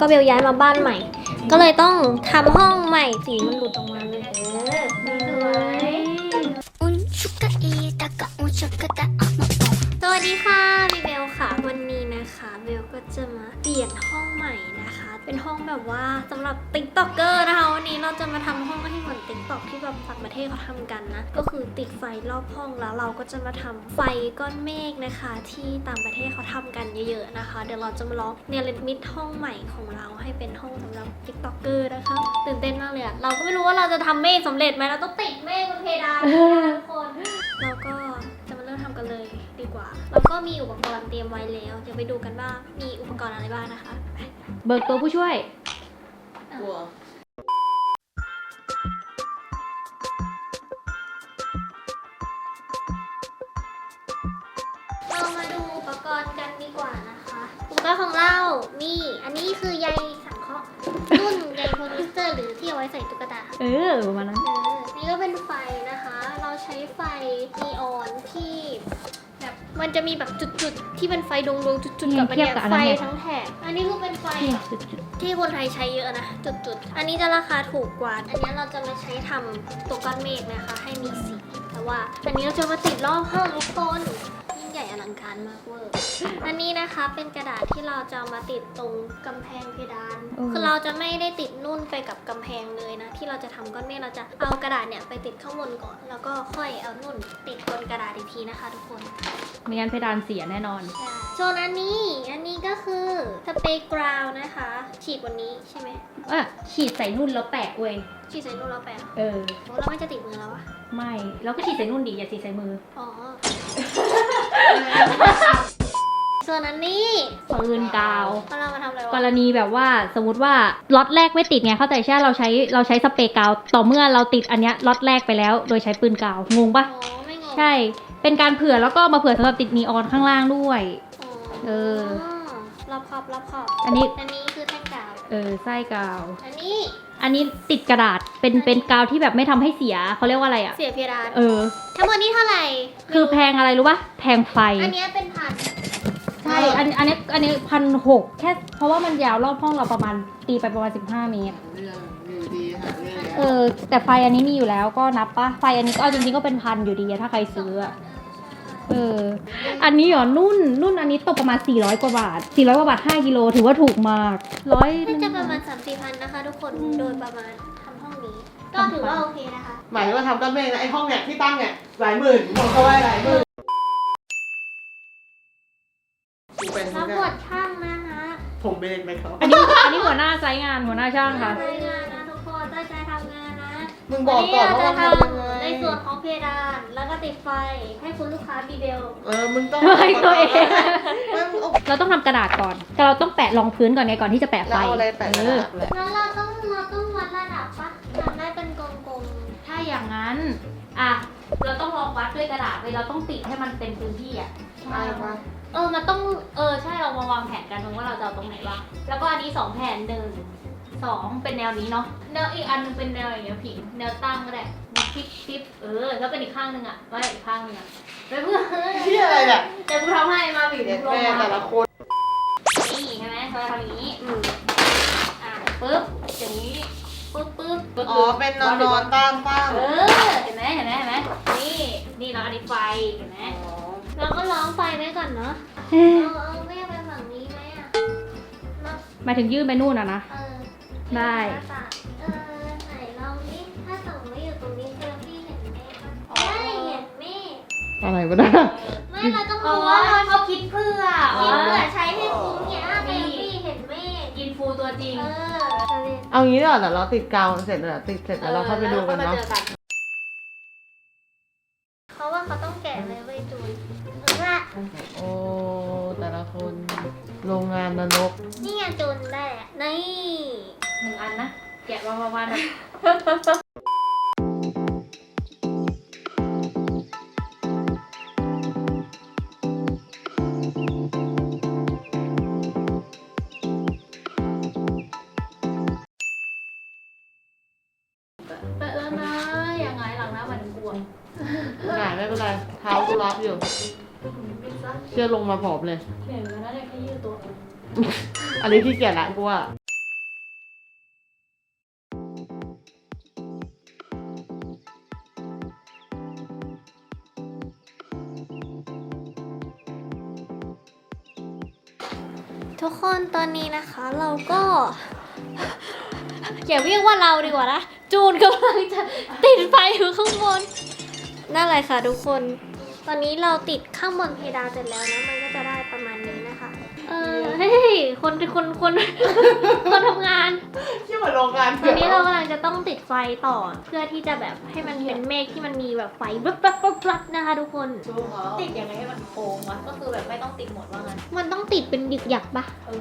ก็เบลย้ายมาบ้านใหม่ ก็เลยต้องทำห้องใหม่สีมันหลุดออกมาเลยเออสวย Un chuka i taka un chuka ta ama ส แบบว่าสำหรับติ๊กต็อกเกอร์นะคะวันนี้เราจะมาทำห้องให้เหมือนติ๊กต็อกที่แบบต่างประเทศเขาทำกันนะ ก็คือติดไฟรอบห้องแล้วเราก็จะมาทำไฟก้อนเมฆนะคะ ที่ต่างประเทศเขาทำกันเยอะๆนะคะ เดี๋ยวเราจะมาลองเนรมิตห้องใหม่ของเราให้เป็นห้องสำหรับติ๊กต็อกเกอร์นะคะตื่นเต้นมากเลยอะเราก็ไม่รู้ว่าเราจะทำเมฆสำเร็จไหมเราต้องติดเมฆบนเพดานนะคะทุกคนเราก็จะมาเริ่มทำกันเลยดีกว่า แล้วก็มีอุปกรณ์เตรียมไว้แล้ว เดี๋ยวไปดูกันว่ามีอุปกรณ์อะไรบ้างนะคะไปเบิกตัวผู้ช่วย กลัวเรามาดูอุปกรณ์กันดีกว่านะคะอุปกรณ์ของเรามีอันนี้คือใยสังเคราะห์รุ่นใยโพลิสเตอร์หรือที่เอาไว้ใส่ตุ๊กตา เออประมาณนั้น เออ นี่ก็เป็นไฟนะคะ เราใช้ไฟนีออนที่แบบ มันจะมีแบบจุดๆ ที่เป็นไฟดวงๆจุดๆ กับมันเทียเนี่บยกับอันไฟนั้นเนี่ยทั้งแถบอันนี้คือเป็นไฟเนี่ยแบบที่คนไทยใช้เยอะนะ จุดๆ อันนี้จะราคาถูกกว่า อันนี้เราจะมาใช้ทำตัวก้อนเมฆนะคะ ให้มีสี แต่ว่าอันนี้เราจะมาติดรอบห้องทุกคนยิ่งใหญ่อ ลังการมากเวอร์ อันนี้นะคะเป็นกระดาษที่เราจะเอามาติดตรงกำแพงเพดาน อืม คือเราจะไม่ได้ติดนุ่นไปกับกำแพงเลยนะ ที่เราจะทำก้อนเมฆเราจะเอากระดาษเนี่ยไปติดข้างบนก่อน แล้วก็ค่อยเอานุ่นติดบนกระดาษอีกทีนะคะ ทุกคน ไม่งั้นเพดานเสียแน่นอนใช่ส่วนอันนี้ อันนี้ก็คือสเปรย์กราวน์นะคะ ฉีดบนนี้ใช่ไหมเอะฉีดใส่นุ่นแล้วแปะเว้ย ฉีดใส่นุ่นแล้วแปะเออ โอ้แล้วมันจะติดมือแล้ววะไม่เราก็ฉีดใส่นุ่นดิอย่าฉีดใส่มือ อ๋อ ส่วนอันนี้ปืนกาวเรามาทำอะไรกวะรณีแบบว่าสมมติว่าล็อตแรกไม่ติดไงเข้าใจใช่ไหมเราใช้เราใช้สเปรย์กาวต่อเมื่อเราติดอันเนี้ยล็อตแรกไปแล้ว โดยใช้ปืนกาวงงปะอ๋อไม่งงใช่ เป็นการเผื่อแล้วก็มาเผื่อสำหรับติดนีออนข้างล่างด้วย เออ รอบขอบรอบขอบอันนี้ อันนี้คือแท่งกาว เออไส้กาว อันนี้ อันนี้ติดกระดาษเป็นเป็นกาวที่แบบไม่ทำให้เสียเขาเรียกว่าอะไรอะ เสียเพดานเออ ทั้งหมดนี้เท่าไหร่คือแพงอะไรรู้ปะแพงไฟ อันเนี้ยเป็นพัน ใช่ อันอันนี้อันนี้พันหกแค่เพราะว่ามันยาวรอบห้องเราประมาณตีไปประมาณ15เมตร เรื่องอยู่ดีหาเรื่องเออแต่ไฟอันนี้มีอยู่แล้วก็นับปะไฟอันนี้ก็เอาจริงๆก็เป็นพันอยู่ดีอะถ้าใครซื้ออะ เออ อันนี้เหรอนุ่น นุ่นอันนี้ตกประมาณ 400 กว่าบาท 400 กว่าบาท 5 กิโล ถือว่าถูกมากร้อยน่าจะประมาณ3 4พันนะคะ ทุกคนโดยประมาณทำห้องนี้ ก็ถือว่าโอเคนะคะ หมายถึงว่าทำก้อนเมฆนะไอห้องเนี่ยที่ตั้งเนี่ยหลายหมื่นบอกเขาไว้หลายหมื่นกูเป็นรับบทช่างนะคะผมเป็นไหมครับอันนี้อันนี้หัวหน้าไซต์งานหัวหน้าช่างค่ะทำงานนะทุกคนตั้งใจทำงานนะมึงบอกก่อนว่าวัมันนี้ทำเรายังไงจะทำใน ส่วนของเพดาน แล้วก็ติดไฟให้คุณลูกค้าบีเบล เออ มึงต้องเฮ้ยตัวเอง มึงเอาเราต้องทำกระดาษก่อน แต่เราต้องแปะรองพื้นก่อนไงก่อนที่จะแปะไฟแล้วเอาอะไรแปะกระเออดาษแหละแล้วเราต้องเราต้องวัดระดับปะอยากได้เป็นกลมถ้าอย่างนั้น อะ เราต้องลองวัดด้วยกระดาษไปเราต้องติดให้มันเป็นพื้นที่อะ ใช่ปะเออ มันต้อง เออ ใช่ เรามาวางแผนกันตรงว่าเราจะเอาตรงไหนบ้างแล้วก็อันนี้สองแผนหนึ่ง สองเป็นแนวนี้เนาะ แนวอีกอันหนึงเป็นแนวอย่างเงี้ยผิง แนวตั้งก็ได้ มีคลิปคลิปเออ แล้วเป็นอีกข้างหนึ่งอะว่าอีกข้างหนึงอะไปเพื่อที่อะไรเนี่ยเดี๋ยวกูทำให้มาบิดเด็ดลงแม่มาแต่ละคนนี่ใช่ไหมเราทำอย่างนี้ๆอืมอะปึ๊บอย่างนี้ปึ๊บปึ๊บปึ๊บอ๋อเป็นนอนนอนตั้งตั้งเออเห็นไหมเห็นไหมเห็นไหมนี่นี่เราอันนี้ไฟเห็นไหมอ๋อเราก็ล้อมไฟไว้ก่อนเนาะเอาเอาแม่ไปฝั่งนี้ไหมอะเนาะหมายถึงยื่นไปนู่นอะนะเออได้ อะไรวะเนี่ยไม่เราต้องอ๋อรู้ว่าเราเขาคิดเพื่อคิดเพื่อใช้ให้คุ้มเนี่ยเจอพี่เห็นแม่อินฟูตัวจริง เออจะเรียนเอางี้ดีกว่าเดี๋ยวเราติดกาวเสร็จแล้วติดเสร็จแล้วเราเข้าไปดูกันเนาะเพราะว่าเขาต้องแกะเลยเว้ยจูนหรือว่าโอ้แต่ละคนโรงงานนรกนี่ไงจูนได้อะนี่หนึ่งอันนะแกะวันวันวันเก็รับอยู่ เชื่อลงมาผอมเลย เหนื่อยแล้วเนี่ยแค่ยืดตัว อันนี้พี่แกีละกูว่าทุกคนตอนนี้นะคะเราก็ อย่าเรียกว่าเราดีกว่านะ จูนกำลังจะติดไฟอยู่ข้างบน นั่นแหละค่ะทุกคน ตอนนี้เราติดข้างบนเพดานเสร็จแล้วนะ มันก็จะได้ประมาณนี้นะคะ เออเฮ้ยคนคนคนคนทำงานที่เหมือนโรงงานตอนนี้เรากำลังจะต้องติดไฟต่อ เพื่อที่จะแบบให้มันเป็นเมฆที่มันมีแบบไฟวับวับวับวับนะคะทุกคนติดยังไงให้มันโค้งวะก็คือแบบไม่ต้องติดหมดว่างั้นมันต้องติดเป็นหยึกหยักปะเออ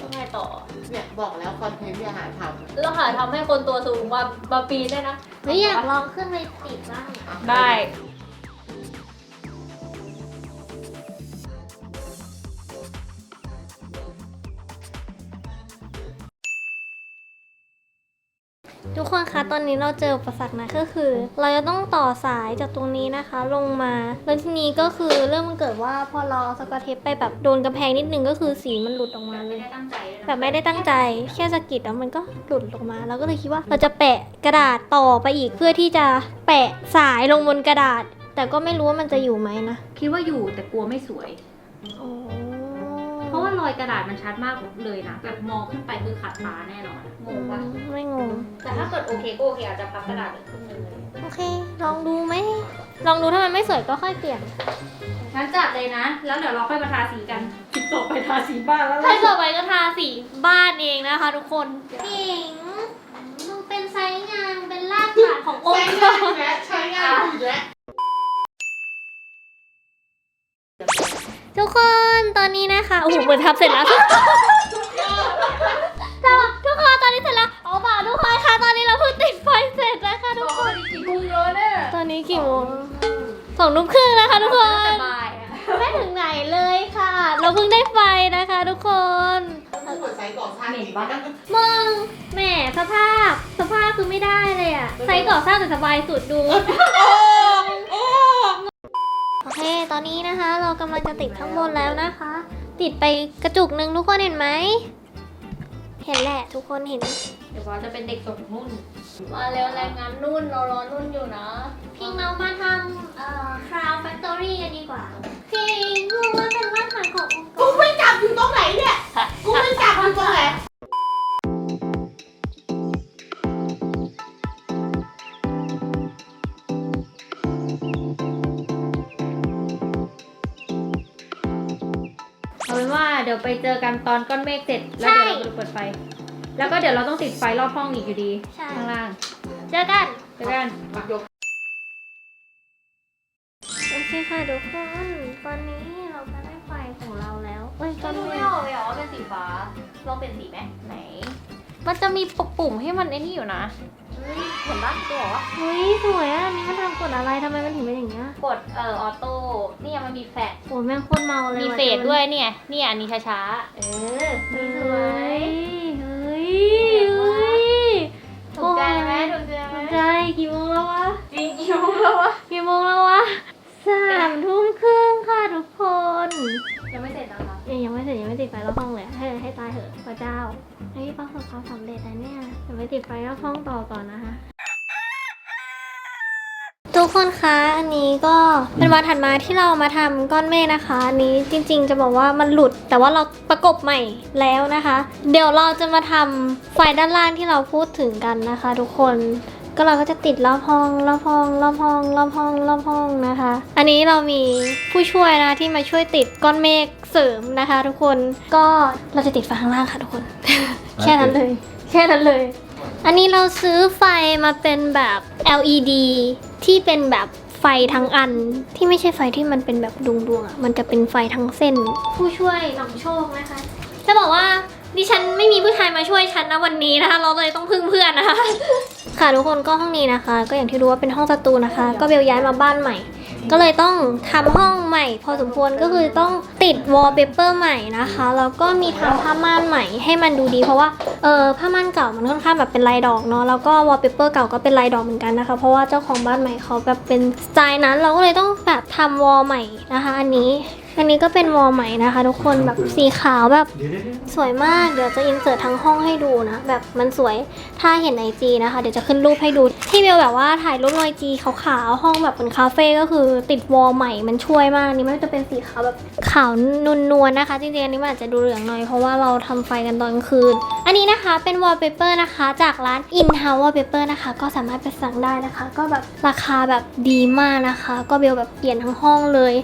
ต้องไงต่อเนี่ยบอกแล้วคอนเทนต์ที่อาหารทเราหาทำให้คนตัวสูงมามาปีนได้นะเฮ้ยอยากลองขึ้นไปติดบ้างำได้ ทุกคนคะตอนนี้เราเจออุปสรรคนะก็คือ เราจะต้องต่อสายจากตรงนี้นะคะ ลงมา แล้วทีนี้ก็คือเรื่องมันเกิดว่าพอเราเอาสกอตเทปไปแบบโดนกระแพงนิดนึงก็คือสีมันหลุดออกมาเลไม่ยได้ตั้งใจเลยนะแบบไม่ได้ตั้งใจแค่สะกิดแล้วมันก็หลุดลงมาเราก็เลยคิดว่าเราจะแปะกระดาษต่อไปอีกเพื่อที่จะแปะสายลงบนกระดาษ แต่ก็ไม่รู้ว่ามันจะอยู่ไหมนะคิดว่าอยู่แต่กลัวไม่สวย โอ้เพ ราะว่ารอยกระดาษมันชัดมากเลยนะแบบมองขึ้นไปคือขาดตาแน่นอนงงปะไม่งง แต่ถ้าเกิดโอเคก็โอเคอาจจะพับกระดาษอีกครึ่งหนึงเลยโอเค ลองดูไหม ลองดูถ้ามันไม่สวยก็ค่อยเปลี่ยนงั้นจัดเลยนะ แล้วเดี๋ยวเราค่อยมาทาสีกันติดต่อไปทาสีบ้านแล้วถ้าต่อไปก็ทาสีบ้านเองนะคะทุกคนผิงมึงเป็นไซส์งานเป็นรากฐานขององใช้ค์กงานรอีกแล้วใช้งานอีกแล้ว ทุกคนตอนนี้นะคะโอ้โหเหมือนทำเสร็จแล้วทุกคนเราทุกคนตอนนี้เสร็จแล้วเอาเปล่าทุกคนค่ะตอนนี้เราเพิ่งติดไฟเสร็จนะคะทุกคนกี่ทุ่มแล้วเนี่ยตอนนี้กี่โมงสองทุ่มครึ่งนะคะทุกคนสบายอะไม่ถึงไหนเลยค่ะ เราเพิ่งได้ไฟนะคะทุกคนต้องเหมือนไซส์ก่อสร้างจริงปะมึงแหมสภาพสภาพคือไม่ได้เลยอะไซส์ก่อสร้างแต่สบายสุดดูโอเคตอนนี้นะคะ เรากำลังจะติดข้างบนแล้วนะคะ ติดไปกระจุกหนึ่งทุกคนเห็นไหม เห็นแหละทุกคนเห็น เดี๋ยวว่าจะเป็นเด็กส่งนุ่น มาเร็วแรงงานนุ่นเรารอนุ่นอยู่นะพิงเรามาทำเอ่อ Crown Factory กันดีกว่าพิงรู้ว่าเป็นรากฐานขององค์กกูรไม่จับอยู่ตรงไหนเนี่ย กูไม่จับอยู่ตรงไหน เอาเป็นว่าเดี๋ยวไปเจอกันตอนก้อนเมฆเสร็จ แล้วเดี๋ยวเราจะเปิดไฟ แล้วก็เดี๋ยวเราต้องติดไฟรอบห้องอีกอยู่ดี ใช่ ข้างล่างเจอกัน เจอกันมายกโอเคค่ะทุกคน ตอนนี้เราก็ได้ไฟของเราแล้วเอ้ยตอนดูนี้ไม่ออกเลยเหรอว่าเป็นสีฟ้าลองเป็นสีไหมไหนมันจะมีปุ่มให้มันไอ้นี่อยู่นะ เฮ้ยเห็นปะตัวเหรอเฮ้ยสวยอะอันนี้มันทำกดอะไรทำไมมันถึงเป็นอย่างเงี้ยกดเอ่อออโต้เนี่ยมันมี แฟลชโอ้ยแม่งโคตรเมาเลยมีว่ะเฟดด้วยเนี่ยเนี่ยอันนี้ช้าๆ เออเฮ้นี่ยสวยเฮ้ยเฮ้ยถูกใจไหมถูกใจไหมถูกใจกี่โมงแล้ววะจริงคิวแล้ววะกี่โมงแล้ววะสามทุ่มครึ่งค่ะทุกคนยังไม่เสร็จนะคะยังยังไม่เสร็จยังไม่ติดไฟรอบห้องเลยให้ให้ตายเถอะพระเจ้าเฮ้ยประสบความสำเร็จนะเนี่ยเดี๋ยวไปติดไฟรอบห้องต่อก่อนนะคะ ทุกคนคะอันนี้ก็เป็นวันถัดมาที่เรามาทำก้อนเมฆนะคะ อันนี้จริงๆจะบอกว่ามันหลุด แต่ว่าเราประกบใหม่แล้วนะคะ เดี๋ยวเราจะมาทำไฟด้านล่างที่เราพูดถึงกันนะคะ ทุกคนก็เราก็จะติดรอบห้องรอบห้องรอบห้องรอบห้องรอบห้องนะคะ อันนี้เรามีผู้ช่วยนะที่มาช่วยติดก้อนเมฆเสริมนะคะ ทุกคนก็เราจะติดไฟข้างล่างค่ะทุกคน แค่นั้นเลย แค่นั้นเลย อันนี้เราซื้อไฟมาเป็นแบบ LED ที่เป็นแบบไฟทั้งอันที่ไม่ใช่ไฟที่มันเป็นแบบดวงดวงๆอะมันจะเป็นไฟทั้งเส้น ผู้ช่วยนำโชคนะคะจะบอกว่าดิฉันไม่มีผู้ชายมาช่วยฉันนะวันนี้นะคะ เราเลยต้องพึ่งเพื่อนนะคะ ค่ะทุกคนก็ห้องนี้นะคะ ก็อย่างที่รู้ว่าเป็นห้องสตูนะคะ ก็เบลย้ายมาบ้านใหม่ ก็เลยต้องทำห้องใหม่ พอสมควรก็คือต้องติดวอลเปเปอร์ใหม่นะคะแล้วก็มีทำผ้าม่านใหม่ให้มันดูดี เพราะว่าเออผ้าม่านเก่ามันค่อนข้างแบบเป็นลายดอกเนาะแล้วก็วอลเปเปอร์เก่าก็เป็นลายดอกเหมือนกันนะคะเพราะว่าเจ้าของบ้านใหม่เขาแบบเป็นสไตล์นั้นเราก็เลยต้องแบบทำวอลใหม่นะคะ อันนี้ อันนี้ก็เป็นวอลใหม่นะคะ ทุกคนแบบสีขาวแบบเดี๋ยวเดี๋ยวเดี๋ยวสวยมากเดี๋ยวจะอินเสิร์ตทั้งห้องให้ดูนะ แบบมันสวยถ้าเห็นไอจีนะคะ เดี๋ยวจะขึ้นรูปให้ดู ที่เบลแบบว่าถ่ายรูปไอจีขาวๆห้องแบบเป็นคาเฟ่ก็คือติดวอลใหม่มันช่วยมากนี่มันจะเป็นสีขาวแบบขาวนวลๆนะคะ จริงๆอันนี้มันอาจจะดูเหลืองหน่อยเพราะว่าเราทำไฟกันตอนกลางคืน อันนี้นะคะเป็นวอลเปเปอร์นะคะจากร้าน In House Wallpaper นะคะ ก็สามารถไปสั่งได้นะคะ ก็แบบราคาแบบดีมากนะคะ ก็เบลแบบเปลี่ยนทั้งห้องเลย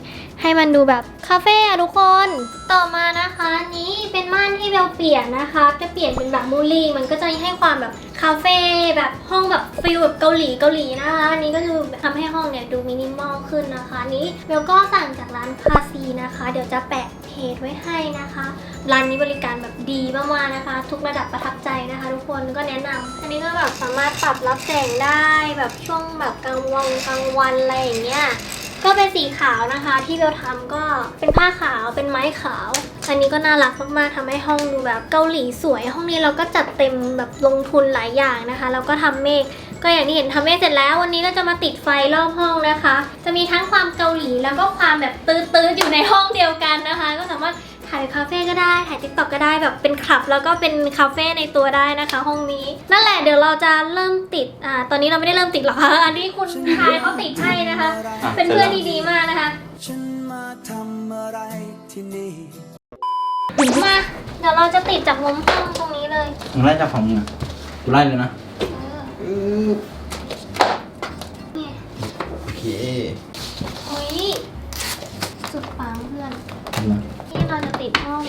ให้มันดูแบบคาเฟ่อะทุกคน ต่อมานะคะ นี้เป็นม่านที่เบลเปลี่ยนนะคะ จะเปลี่ยนเป็นแบบมูลี่มันก็จะให้ความแบบคาเฟ่แบบห้องแบบฟิลแบบเกาหลีเกาหลีนะคะอันนี้ก็คือทำให้ห้องเนี่ยดูมินิมอลขึ้นนะคะนี้เบลก็สั่งจากร้านพาซีนะคะ เดี๋ยวจะแปะเพจไว้ให้นะคะร้านนี้บริการแบบดีมากๆนะคะ ทุกระดับประทับใจนะคะ ทุกคนก็แนะนำอันนี้ก็แบบสามารถปรับรับแสงได้แบบช่วงแบบกลางวันกลางวันอะไรอย่างเงี้ย ก็เป็นสีขาวนะคะ ที่เบลทำก็เป็นผ้าขาวเป็นไม้ขาว อันนี้ก็น่ารักมากๆทำให้ห้องดูแบบเกาหลีสวย ห้องนี้เราก็จัดเต็มแบบลงทุนหลายอย่างนะคะ แล้วก็ทำเมฆก็อย่างที่เห็นทำเมฆเสร็จแล้ววันนี้เราจะมาติดไฟรอบห้องนะคะ จะมีทั้งความเกาหลีแล้วก็ความแบบตื้อๆอยู่ในห้องเดียวกันนะคะ ก็สามารถ ถ่ายคาเฟ่ก็ได้ ถ่ายทิกตอกก็ได้แบบเป็นคลับ แล้วก็เป็นคาเฟ่ในตัวได้นะคะ ห้องนี้ นั่นแหละเดี๋ยวเราจะเริ่มติดอ่าตอนนี้เราไม่ได้เริ่มติดหรอกค่ะอันนี้คุณชายเขาติดให้นะคะ เป็นเพื่อนที่ดีมากนะคะฉันมาทำอะไรที่นี่มาเดี๋ยวเราจะติดจากมุมห้องตรงนี้เลยมึงไล่จากของมึงอะกูไล่เลยนะเออนี่โอเคโอ้ยสุดปังเพื่อน ทำนะนี่เราจะ ติดห้อง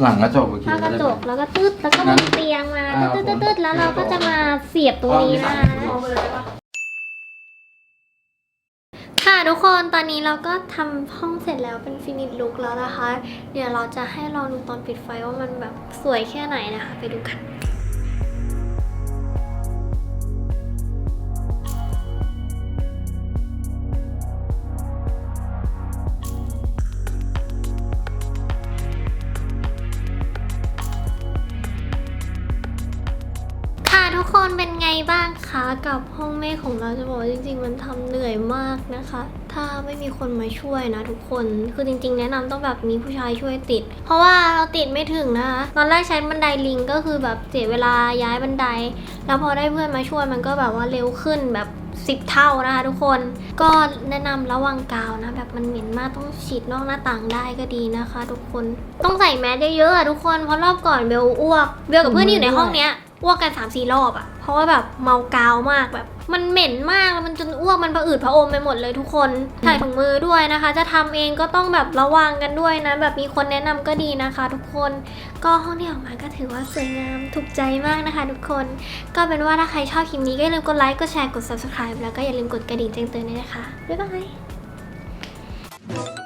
หลังกระจกโอเคผ้ากระจกได้แล้วก็ตืดแล้วก็งั้มีนเตียงมาอ่าตืดผมตืดๆๆแล้วเราก็จะมาเสียบตรงนี้นะเอาไปเลยค่ะทุกคนตอนนี้เราก็ทำห้องเสร็จแล้วเป็นฟินิชลุกแล้วนะคะ เดี๋ยวเราจะให้ลองดูตอนปิดไฟว่ามันแบบสวยแค่ไหนนะคะ ไปดูกัน คนเป็นไงบ้างคะกับห้องเมฆของเราจะบอกว่าจริง ๆ มันทำเหนื่อยมากนะคะ ถ้าไม่มีคนมาช่วยนะทุกคนคือจริง ๆ แนะนำต้องแบบมีผู้ชายช่วยติด เพราะว่าเราติดไม่ถึงนะคะตอนแรกใช้บันไดลิงก็คือแบบเสียเวลาย้ายบันได แล้วพอได้เพื่อนมาช่วยมันก็แบบว่าเร็วขึ้นแบบ10เท่านะคะทุกคนก็แนะนำระวังกาวนะ แบบมันเหม็นมากต้องฉีดนอกหน้าต่างได้ก็ดีนะคะ ทุกคนต้องใส่แมสเยอะๆทุกคนเพราะรอบก่อนเบลอ้วกเบลกับเพื่อนที่อยู่ในห้องเนี้ย อ้วกกัน3ามสี่รอบอะเพราะว่าแบบเมากาวมากแบบ มันเหม็นมากมันจนอ้วกมันผะอืดผะอมไปหมดเลยทุกคนใส่ถุงมือด้วยนะคะ จะทำเองก็ต้องแบบระวังกันด้วยนะ แบบมีคนแนะนำก็ดีนะคะ ทุกคนก็ห้องที่ออกมาก็ถือว่าสวยงามถูกใจมากนะคะ ทุกคน ก็เป็นว่าถ้าใครชอบคลิปนี้ก็อย่าลืมกดไลค์กดแชร์กด subscribe แล้วก็อย่าลืมกดกระดิ่งแจ้งเตือนด้วยนะคะบ๊ายบาย